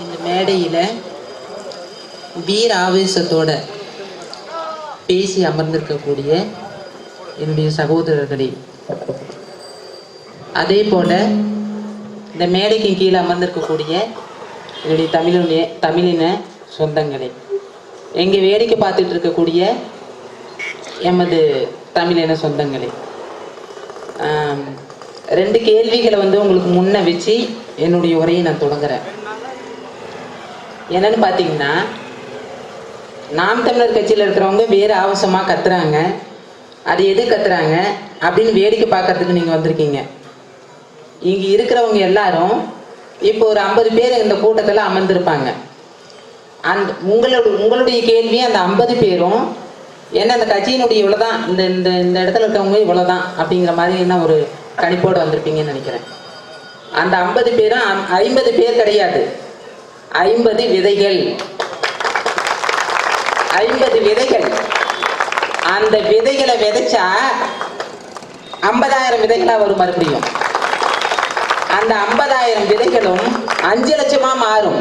இந்த மேடையில் வீர ஆவேசத்தோட பேசி அமர்ந்திருக்கக்கூடிய என்னுடைய சகோதரர்களே அதே போல இந்த மேடைக்கு கீழே அமர்ந்திருக்கக்கூடிய என்னுடைய தமிழுடைய தமிழின சொந்தங்களே எங்கள் வேடிக்கை பார்த்துட்டு இருக்கக்கூடிய எமது தமிழின சொந்தங்களே. ரெண்டு கேள்விகளை வந்து உங்களுக்கு முன்ன வச்சு என்னுடைய உரையை நான் தொடங்குறேன். என்னன்னு பார்த்தீங்கன்னா நாம் தமிழர் கட்சியில் இருக்கிறவங்க வேறு ஆவசமாக கத்துறாங்க. அது எது கத்துறாங்க? அப்படின்னு வேடிக்கை பார்க்கறதுக்கு நீங்கள் வந்திருக்கீங்க. இங்கே இருக்கிறவங்க எல்லாரும் இப்போ ஒரு ஐம்பது பேர் இந்த கூட்டத்தில் அமர்ந்திருப்பாங்க. அந்த உங்களோட உங்களுடைய கேள்வி அந்த ஐம்பது பேரும் என்ன அந்த கட்சியினுடைய இவ்வளோதான் இந்த இந்த இந்த இடத்துல இருக்கிறவங்க இவ்வளோதான் அப்படிங்கிற மாதிரி என்ன ஒரு கணிப்போடு வந்திருப்பீங்கன்னு நினைக்கிறேன். அந்த ஐம்பது பேரும் ஐம்பது பேர் கிடையாது. ஐம்பது விதைகள். ஐம்பது விதைகள். அந்த விதைகளை விதைச்சா ஐம்பதாயிரம் விதைகளா வரும் மறுபடியும். அந்த ஐம்பதாயிரம் விதைகளும் அஞ்சு லட்சமா மாறும்.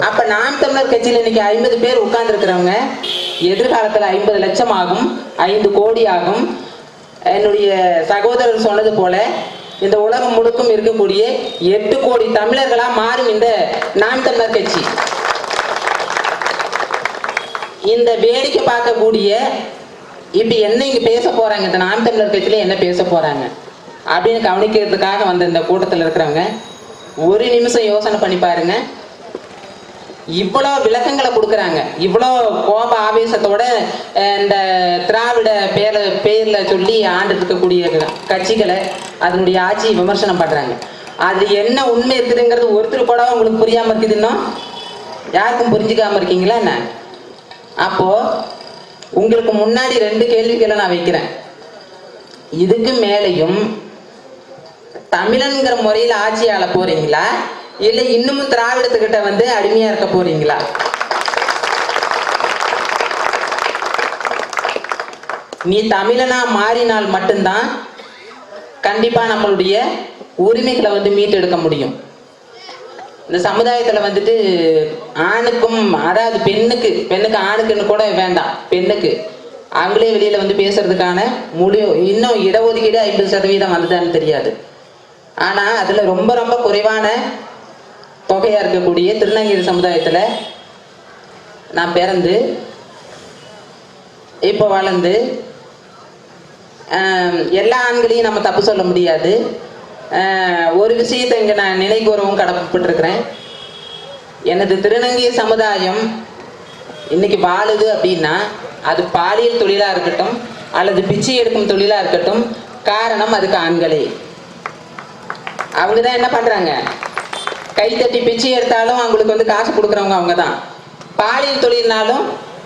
அப்ப நாம் தமிழர் கட்சியில் இன்னைக்கு ஐம்பது பேர் உட்கார்ந்து இருக்கிறவங்க எதிர்காலத்துல ஐம்பது லட்சம் ஆகும் ஐந்து கோடி ஆகும் என்னுடைய சகோதரர் சொன்னது போல இந்த உலகம் முழுக்கும் இருக்கக்கூடிய எட்டு கோடி தமிழர்களா மாறும் இந்த நாம் தமிழர் கட்சி. இந்த வேடிக்கை பார்க்கக்கூடிய இப்ப என்ன இங்க பேச போறாங்க? இந்த நாம் தமிழர் கட்சியில என்ன பேச போறாங்க? அப்படின்னு கவனிக்கிறதுக்காக வந்த இந்த கூட்டத்தில் இருக்கிறவங்க ஒரு நிமிஷம் யோசனை பண்ணி பாருங்க. இவ்வளோ விளக்கங்களை கொடுக்குறாங்க. இவ்வளோ கோப ஆவேசத்தோட இந்த திராவிட பேர பேரில் சொல்லி ஆண்டுட்டு இருக்கக்கூடிய கட்சிகளை அதனுடைய ஆட்சியை விமர்சனம் பண்ணுறாங்க அது என்ன உண்மை இருக்குதுங்கிறது ஒருத்தர் கூட உங்களுக்கு புரியாமல் இருக்குதுன்னா யாருக்கும் புரிஞ்சுக்காமல் இருக்கீங்களா என்ன? அப்போ உங்களுக்கு முன்னாடி ரெண்டு கேள்விகளை நான் வைக்கிறேன். இதுக்கு மேலேயும் தமிழன்கிற முறையில் ஆட்சி ஆள இல்லை இன்னமும் திராவிடத்துக்கிட்ட வந்து அடிமையா இருக்க போறீங்களா? நீ தமிழனா மாறினால் மட்டும்தான் கண்டிப்பா நம்மளுடைய உரிமைகளை வந்து மீட்டெடுக்க முடியும். இந்த சமுதாயத்துல வந்துட்டு ஆணுக்கும் அதாவது பெண்ணுக்கு பெண்ணுக்கு ஆணுக்குன்னு கூட வேண்டாம் பெண்ணுக்கு. அவங்களே வெளியில வந்து பேசுறதுக்கான முடிவு இன்னும் இடஒதுக்கீடு ஐம்பது சதவீதம் வந்துதான்னு தெரியாது. ஆனா அதுல ரொம்ப ரொம்ப குறைவான தொகையா இருக்கக்கூடிய திருநங்கை சமுதாயத்துல நான் பிறந்து இப்போ வளர்ந்து எல்லா ஆண்களையும் நம்ம தப்பு சொல்ல முடியாது. ஒரு விஷயத்தை இங்க நான் நினைக்கூறவும் கடமைப்பட்டிருக்கிறேன். எனது திருநங்கை சமுதாயம் இன்னைக்கு வாழுது அப்படின்னா அது பாலியல் தொழிலா இருக்கட்டும் அல்லது பிச்சை எடுக்கும் தொழிலா இருக்கட்டும் காரணம் அதுக்கு ஆண்களே. அவங்க தான் என்ன பண்றாங்க? கை தட்டி பிச்சை எடுத்தாலும் அவங்களுக்கு வந்து காசு கொடுக்குறவங்க அவங்க தான் பாலியல் தொழில்னாலும்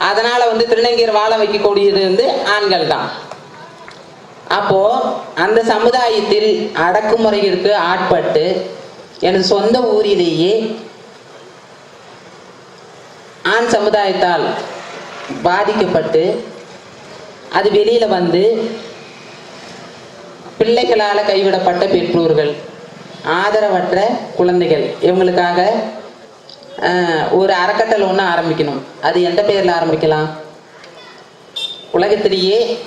அதனால் வந்து திருநங்கையர் வாழ வைக்கக்கூடியது வந்து ஆண்கள் தான் அப்போ அந்த சமுதாயத்தில் அடக்குமுறையிற்கு ஆட்பட்டு எனது சொந்த ஊரிலேயே ஆண் சமுதாயத்தால் பாதிக்கப்பட்டு அது வெளியில் வந்து பிள்ளைகளால் கைவிடப்பட்ட பெற்றோர்கள். ஆதரவற்ற குழந்தைகள். இவங்களுக்காக ஒரு அறக்கட்டளை ஒன்று ஆரம்பிக்கணும். அது எந்த பேரில் ஆரம்பிக்கலாம்? உலகத்திலேயே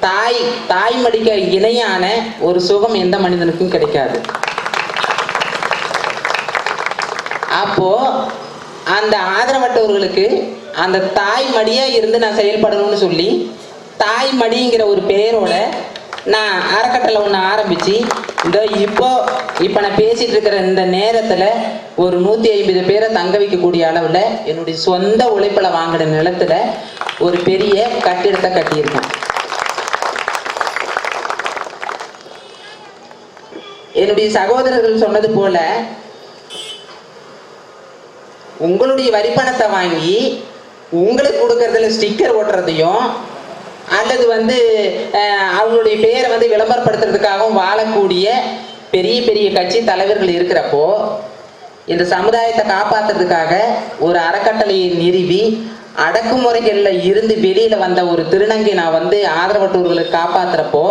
தாய் தாய் மடிக்க இணையான ஒரு சுகம் எந்த மனிதனுக்கும் கிடைக்காது. அப்போ அந்த ஆதரவற்றவர்களுக்கு அந்த தாய் மடியா இருந்து நான் செயல்படணும்னு சொல்லி தாய் மடிங்கிற ஒரு பெயரோட நான் அறக்கட்டளை ஒன்று ஆரம்பித்து இந்த இப்போ இப்போ நான் பேசிட்டு இருக்கிற இந்த நேரத்தில் ஒரு நூற்றி ஐம்பது பேரை தங்க வைக்கக்கூடிய அளவில் என்னுடைய சொந்த உழைப்பில் வாங்கின நிலத்துல ஒரு பெரிய கட்டிடத்தை கட்டியிருக்கேன் என்னுடைய சகோதரர்கள் சொன்னது போல உங்களுடைய வரிப்பணத்தை வாங்கி உங்களுக்கு கொடுக்கறதுல ஸ்டிக்கர் ஓட்டுறதையும் அல்லது வந்து அவங்களுடைய பெயரை வந்து விளம்பரப்படுத்துறதுக்காகவும் வாழக்கூடிய பெரிய பெரிய கட்சி தலைவர்கள் இருக்கிறப்போ இந்த சமுதாயத்தை காப்பாற்றுறதுக்காக ஒரு அறக்கட்டளையை நிறுவி அடக்குமுறைகளில் இருந்து வெளியில் வந்த ஒரு திருநங்கை நான் வந்து ஆதரவற்றோர்களை காப்பாத்துறப்போ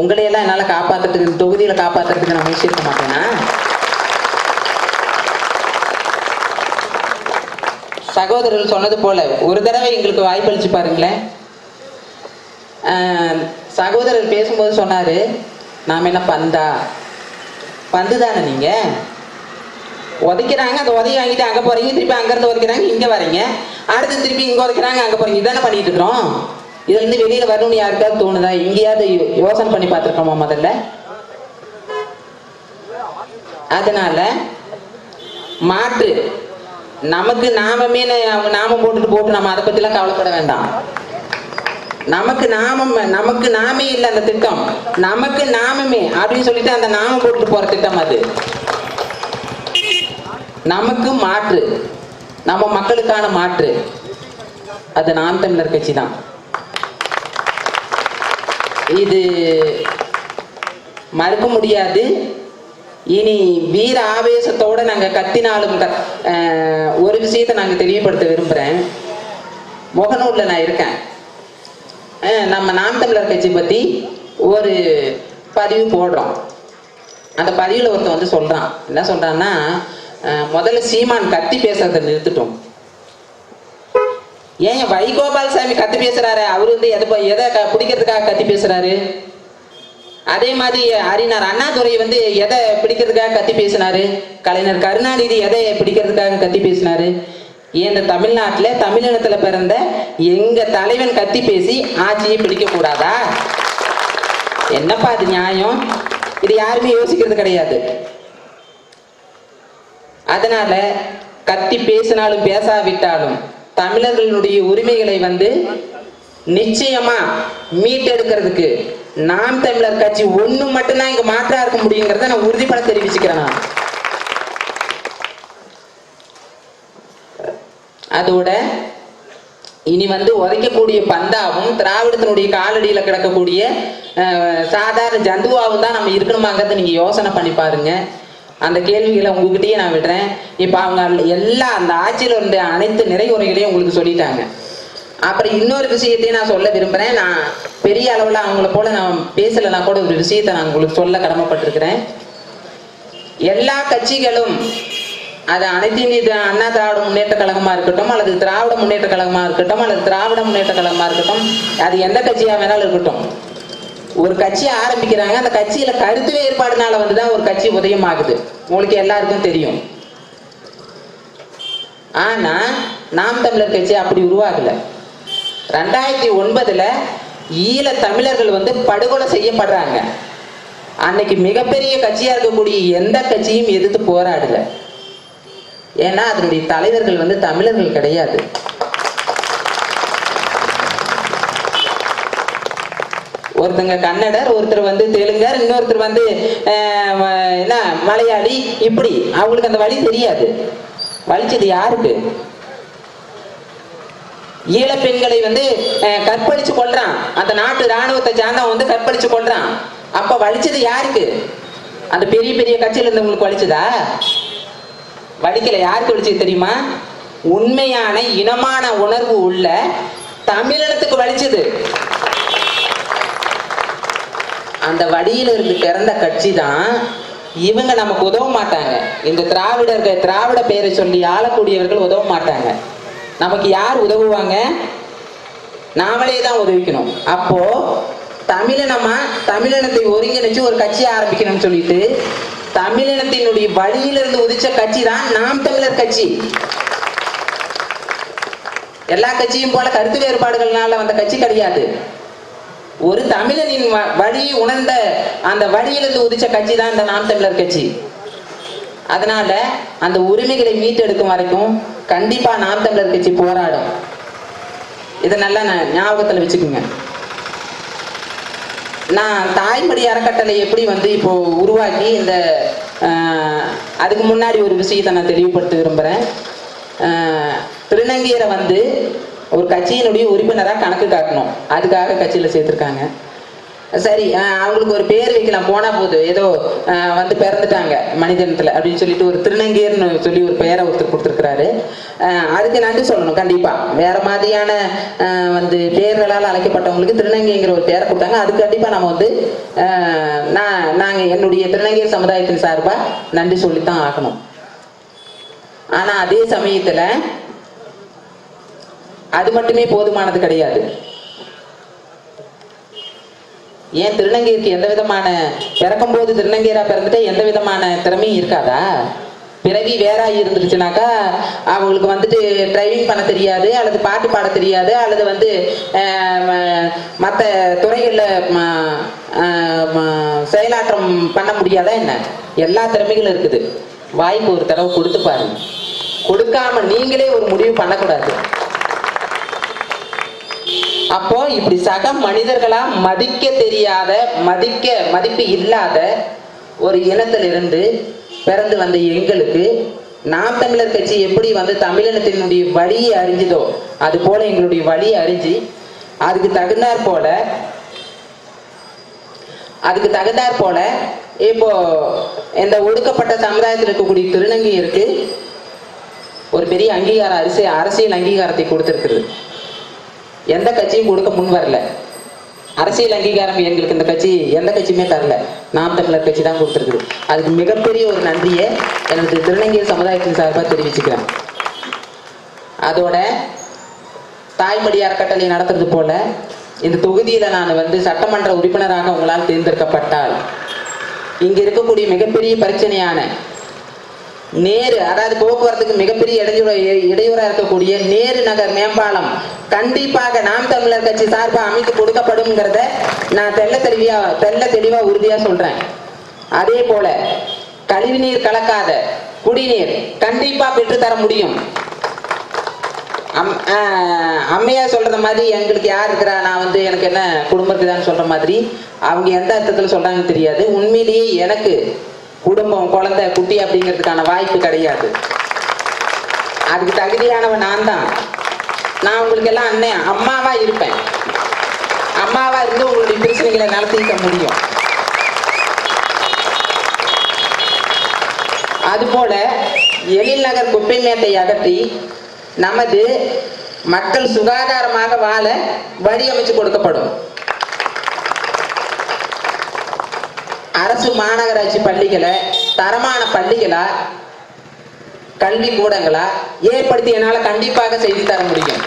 உங்களையெல்லாம் என்னால் காப்பாற்றுறதுக்கு தொகுதியில் காப்பாற்றுறதுக்கு நான் முயற்சி இருக்க மாட்டேனா? சகோதரர்கள் சொன்னது போல ஒரு தடவை எங்களுக்கு வாய்ப்பளிச்சு பாருங்களேன். சகோதரர் பேசும்போது சொன்னாரு நாம என்ன பந்தா? பந்து தானே நீங்க? உதைக்கிறாங்க அந்த உதவி வாங்கிட்டு அங்க போறீங்க திருப்பி அங்கேருந்து உதைக்கிறாங்க இங்க வரீங்க. அடுத்து திருப்பி இங்க உதைக்கிறாங்க அங்க போறீங்க. இதானே பண்ணிட்டு இருக்கிறோம்? இதுல இருந்து வெளியில வரணும்னு யாருக்காவது தோணுதா? எங்கேயாவது யோ- யோசனை பண்ணி பார்த்துருக்கோமா முதல்ல? அதனால மாற்று. நமக்கு நாமமே அவங்க நாம போட்டுட்டு போட்டு நம்ம அதை பத்திலாம் கவலைப்பட வேண்டாம். நமக்கு நாமம் நமக்கு நாமே இல்லை அந்த திட்டம். நமக்கு நாமமே அப்படின்னு சொல்லிட்டு அந்த நாமம் போட்டு போற திட்டம் அது. நமக்கு மாற்று. நம்ம மக்களுக்கான மாற்று. அது நாம் தமிழர் கட்சி தான் இது மறுக்க முடியாது. இனி வீர ஆவேசத்தோட நாங்க கத்தினாலும் கத்- ஒரு விஷயத்தை நாங்க தெளிவுபடுத்த விரும்புறேன். முகநூல்ல நான் இருக்கேன். நம்ம நாம் தமிழர் கட்சி பத்தி ஒரு பதிவு போடுறோம். அந்த பதிவில் ஒருத்தன் வந்து சொல்றான். என்ன சொல்றான்னா முதல்ல சீமான் கத்தி பேசுறத நிறுத்திட்டோம். ஏன் வைகோபால் சாமி கத்தி பேசுறாரு? அவர் வந்து எதை எதை க- பிடிக்கிறதுக்காக கத்தி பேசுறாரு? அதே மாதிரி அறிஞர் அண்ணாதுரை வந்து எதை பிடிக்கிறதுக்காக கத்தி பேசினாரு? கலைஞர் கருணாநிதி எதை பிடிக்கிறதுக்காக கத்தி பேசினாரு? இந்த தமிழ்நாட்டுல தமிழினத்துல பிறந்த எங்க தலைவன் கத்தி பேசி ஆட்சியை பிடிக்க கூடாதா? என்னப்பா அது நியாயம்? இது யாருமே யோசிக்கிறது கிடையாது. அதனால கத்தி பேசினாலும் பேசாவிட்டாலும் தமிழர்களுடைய உரிமைகளை வந்து நிச்சயமா மீட்டெடுக்கிறதுக்கு நாம் தமிழர் கட்சி ஒண்ணு மட்டும்தான் இங்க மாற்றா இருக்க முடியுங்கிறத நான் உறுதிப்பட தெரிவிச்சுக்கிறேன் நான். அதோட இனி வந்து உதைக்கக்கூடிய பந்தாவும் திராவிடத்தினுடைய காலடியில கிடக்கக்கூடிய சாதாரண ஜந்துவாவும் தான் நம்ம இருக்கணுமாங்கிறத நீங்க யோசனை பண்ணி பாருங்க. அந்த கேள்விகளை உங்ககிட்டயே நான் விடுறேன். இப்போ அவங்க எல்லா அந்த ஆட்சியில் இருந்த அனைத்து நிறைவுரைகளையும் உங்களுக்கு சொல்லிட்டாங்க. அப்புறம் இன்னொரு விஷயத்தையும் நான் சொல்ல விரும்புகிறேன் நான் பெரிய அளவில் அவங்கள போல நான் பேசலைன்னா கூட ஒரு விஷயத்தை நான் உங்களுக்கு சொல்ல கடமைப்பட்டிருக்கிறேன். எல்லா கட்சிகளும் அது அனைத்து இந்திய அண்ணா திராவிட முன்னேற்ற கழகமா இருக்கட்டும் அல்லது திராவிட முன்னேற்ற கழகமா இருக்கட்டும் அல்லது திராவிட முன்னேற்ற கழகமா இருக்கட்டும் அது எந்த கட்சியா வேணாலும் இருக்கட்டும். ஒரு கட்சி ஆரம்பிக்கிறாங்க அந்த கட்சியில கருத்து வேறுபாடுனால வந்துதான் ஒரு கட்சி உதயமாகுது. உங்களுக்கு எல்லாருக்கும் தெரியும். ஆனா நாம் தமிழர் கட்சி அப்படி உருவாகல. ரெண்டாயிரத்தி ஒன்பதுல ஈழ தமிழர்கள் வந்து படுகொலை செய்யப்படுறாங்க. அன்னைக்கு மிகப்பெரிய கட்சியா இருக்கக்கூடிய எந்த கட்சியும் எதிர்த்து போராடல. ஏன்னா அதனுடைய தலைவர்கள் வந்து தமிழர்கள் கிடையாது. ஒருத்தங்க கன்னடர் ஒருத்தர் வந்து தெலுங்கர் இன்னொருத்தர் வந்து அஹ், என்ன மலையாளி இப்படி. அவங்களுக்கு அந்த வழி தெரியாது. வலிச்சது யாருக்கு? ஈழ பெண்களை வந்து அஹ், கற்பழிச்சு கொள்றான் அந்த நாட்டு ராணுவத்தை சார்ந்தவன் வந்து கற்பழிச்சு கொள்றான் அப்ப வலிச்சது யாருக்கு? அந்த பெரிய பெரிய கட்சியில இருந்தவங்களுக்கு வலிச்சதா? வடிக்கல யாருக்கு வலிச்சது தெரியுமா? உண்மையான இனமான உணர்வு உள்ள தமிழினத்துக்கு வலிச்சது. அந்த வழியில இருந்து பிறந்த கட்சி தான் இவங்க நமக்கு உதவ மாட்டாங்க. இந்த திராவிடர்கள் திராவிட பெயரை சொல்லி ஆளக்கூடியவர்கள் உதவ மாட்டாங்க. நமக்கு யார் உதவுவாங்க? நாமளே தான் உதவிக்கணும். அப்போ தமிழினமா தமிழினத்தை ஒருங்கிணைச்சு ஒரு கட்சி ஆரம்பிக்கணும்னு சொல்லிட்டு தமிழினத்தினுடைய வழியிலிருந்து உதிச்ச கட்சி தான் நாம் தமிழர் கட்சி. எல்லா கட்சியும் போல கருத்து வேறுபாடுகள்னால வந்த கட்சி கிடையாது. ஒரு தமிழனின் வ- வழி உணர்ந்த அந்த வழியிலிருந்து உதிச்ச கட்சி தான் இந்த நாம் தமிழர் கட்சி. அதனால அந்த உரிமைகளை மீட்டெடுக்கும் வரைக்கும் கண்டிப்பா நாம் தமிழர் கட்சி போராடும். இதை நல்லா நான் ஞாபகத்துல வச்சுக்கோங்க. நான் தாய்மடி அறக்கட்டளை எப்படி வந்து இப்போ உருவாக்கி இந்த அதுக்கு முன்னாடி ஒரு விஷயத்தை நான் தெளிவுபடுத்த விரும்புகிறேன் திருநங்கையரை வந்து ஒரு கட்சியினுடைய உறுப்பினராக கணக்கு காட்டணும். அதுக்காக கட்சியில் சேர்த்துருக்காங்க. சரி அவங்களுக்கு ஒரு பேர் வைக்கலாம். போனா போது. ஏதோ வந்து பிறந்துட்டாங்க மனிதனத்துல அப்படின்னு சொல்லிட்டு ஒரு திருநங்கேர்னு சொல்லி ஒரு பெயரை ஒருத்தர் கொடுத்துருக்கிறாரு. அதுக்கு நன்றி சொல்லணும் கண்டிப்பா. வேற மாதிரியான வந்து பேர்களால் அழைக்கப்பட்டவங்களுக்கு திருநங்கைங்கிற ஒரு பேரை கொடுத்தாங்க. அதுக்கு கண்டிப்பா நம்ம வந்து நான் நாங்க என்னுடைய திருநங்கையர் சமுதாயத்தின் சார்பா நன்றி சொல்லித்தான் ஆகணும். ஆனா அதே சமயத்துல அது மட்டுமே போதுமானது கிடையாது. ஏன் திருநங்கைக்கு எந்த விதமான பிறக்கும்போது திருநங்கையரா பிறந்துட்டு எந்த விதமான திறமையும் இருக்காதா? பிறவி வேறாக இருந்துருச்சுனாக்கா அவங்களுக்கு வந்துட்டு டிரைவிங் பண்ண தெரியாது அல்லது பாட்டு பாட தெரியாது அல்லது வந்து மற்ற துறைகளில் செயலாற்றம் பண்ண முடியாதா என்ன? எல்லா திறமைகளும் இருக்குது. வாய்ப்பு ஒரு தடவை கொடுத்து பாருங்க. கொடுக்காம நீங்களே ஒரு முடிவு பண்ணக்கூடாது. அப்போ இப்படி சக மனிதர்களா மதிக்க தெரியாத மதிக்க மதிப்பு இல்லாத ஒரு இனத்திலிருந்து பிறந்து வந்த எங்களுக்கு நாம் தமிழர் கட்சி எப்படி வந்து தமிழினத்தினுடைய வழியை அறிஞ்சுதோ அது போல எங்களுடைய வழியை அறிஞ்சு அதுக்கு தகுந்தாற் போல அதுக்கு தகுந்தாற் போல இப்போ இந்த ஒடுக்கப்பட்ட சமுதாயத்தில் இருக்கக்கூடிய திருநங்கையருக்கு ஒரு பெரிய அங்கீகார அரசியல் அரசியல் அங்கீகாரத்தை கொடுத்துருக்குது எந்த கட்சியும் கொடுக்க முன் வரல. அரசியல் அங்கீகாரம் எங்களுக்கு இந்த கட்சி எந்த கட்சியுமே தரல. நாம் தமிழர் கட்சி தான் கொடுத்துருக்குது. அதுக்கு மிகப்பெரிய ஒரு நன்றியை எனது திருநங்கை சமுதாயத்தின் சார்பாக தெரிவிச்சுக்கிறேன். அதோட தாய்மொழி அறக்கட்டளை நடத்துறது போல இந்த தொகுதியில நான் வந்து சட்டமன்ற உறுப்பினராக உங்களால் தேர்ந்தெடுக்கப்பட்டால் இங்க இருக்கக்கூடிய மிகப்பெரிய பிரச்சனையான நேரு அதாவது போக்குவரத்துக்கு மிகப்பெரிய இடையூறு இடையூறா இருக்கக்கூடிய நேரு நகர் மேம்பாலம். கண்டிப்பாக நாம் தமிழர் கட்சி சார்பாக அமைத்து கொடுக்கப்படும்ங்கிறத நான் தெல்ல தெளிவியா தெள்ள தெளிவா உறுதியா சொல்றேன். அதே போல கழிவுநீர் கலக்காத குடிநீர் கண்டிப்பா பெற்று தர முடியும். அம் ஆஹ் மாதிரி எங்களுக்கு யார் இருக்கிறா? நான் வந்து எனக்கு என்ன குடும்பத்துக்கு தான் சொல்ற மாதிரி. அவங்க எந்த அர்த்தத்தில் சொல்றாங்கன்னு தெரியாது. உண்மையிலேயே எனக்கு குடும்பம் குழந்தை குட்டி அப்படிங்கிறதுக்கான வாய்ப்பு கிடையாது. அதுக்கு தகுதியானவன் நான் தான் நான் உங்களுக்கு எல்லாம் அண்ணன் அம்மாவா இருப்பேன். அம்மாவா இருந்து உங்களுடைய பிரச்சனைகளை நடத்திக்க முடியும். அதுபோல எழில் நகர் குப்பை மேட்டை அகற்றி நமது மக்கள் சுகாதாரமாக வாழ வழி அமைச்சு கொடுக்கப்படும். அரசு மாநகராட்சி பள்ளிகளை தரமான பள்ளிகளா கல்வி கூடங்களா ஏற்படுத்தி என்னால் கண்டிப்பாக செய்து தர முடியும்.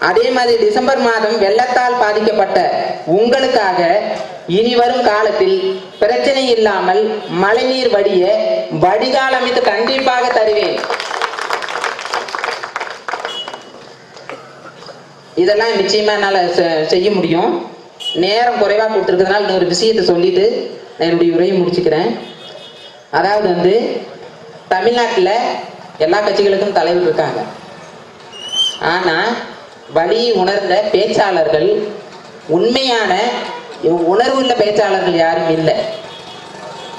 அதே மாதிரி டிசம்பர் மாதம் வெள்ளத்தால் பாதிக்கப்பட்ட உங்களுக்காக இனி வரும் காலத்தில் பிரச்சனை இல்லாமல் மழைநீர் வடிய வடிகால் அமைத்து கண்டிப்பாக தருவேன். இதெல்லாம் நிச்சயமா என்னால் செ- செய்ய முடியும். நேரம் குறைவாக கொடுத்துருக்கிறதுனால இன்னொரு விஷயத்தை சொல்லிட்டு நான் என்னுடைய உரையை முடிச்சுக்கிறேன். அதாவது வந்து தமிழ்நாட்டில் எல்லா கட்சிகளுக்கும் தலைவர் இருக்காங்க. ஆனால் வழி உணர்ந்த பேச்சாளர்கள் உண்மையான உணர்வுள்ள பேச்சாளர்கள் யாரும் இல்லை.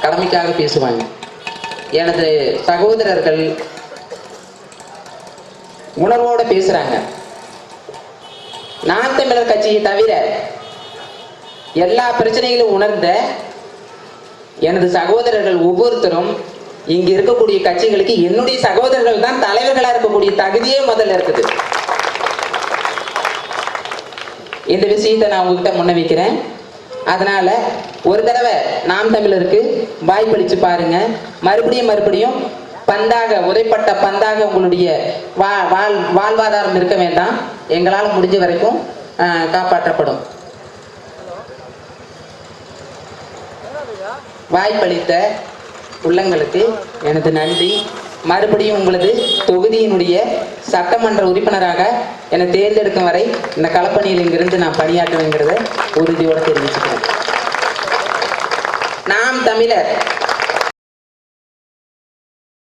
கடமைக்காக பேசுவாங்க. எனது சகோதரர்கள் உணர்வோடு பேசுகிறாங்க நாம் தமிழர் கட்சியை தவிர எல்லா பிரச்சனைகளும் உணர்ந்த எனது சகோதரர்கள் ஒவ்வொருத்தரும் இங்க இருக்கக்கூடிய கட்சிகளுக்கு என்னுடைய சகோதரர்கள் தான் தலைவர்களா இருக்கக்கூடிய தகுதியே முதல்ல இருக்குது. இந்த விஷயத்தை நான் உங்ககிட்ட முன்ன வைக்கிறேன். அதனால ஒரு தடவை நாம் தமிழருக்கு வாய்ப்பளிச்சு பாருங்க. மறுபடியும் மறுபடியும் பந்தாக உதைப்பட்ட பந்தாக உங்களுடைய வா வாழ் வாழ்வாதாரம் இருக்க வேண்டாம். எங்களால் முடிஞ்ச வரைக்கும் காப்பாற்றப்படும். வாய்ப்பளித்த உள்ளங்களுக்கு எனது நன்றி. மறுபடியும் உங்களது தொகுதியினுடைய சட்டமன்ற உறுப்பினராக என்னை தேர்ந்தெடுக்கும் வரை இந்த களப்பணியில் இங்கிருந்து நான் பணியாற்றுவேங்கிறத உறுதியோடு தெரிவிச்சுக்கிறேன். நாம் தமிழர்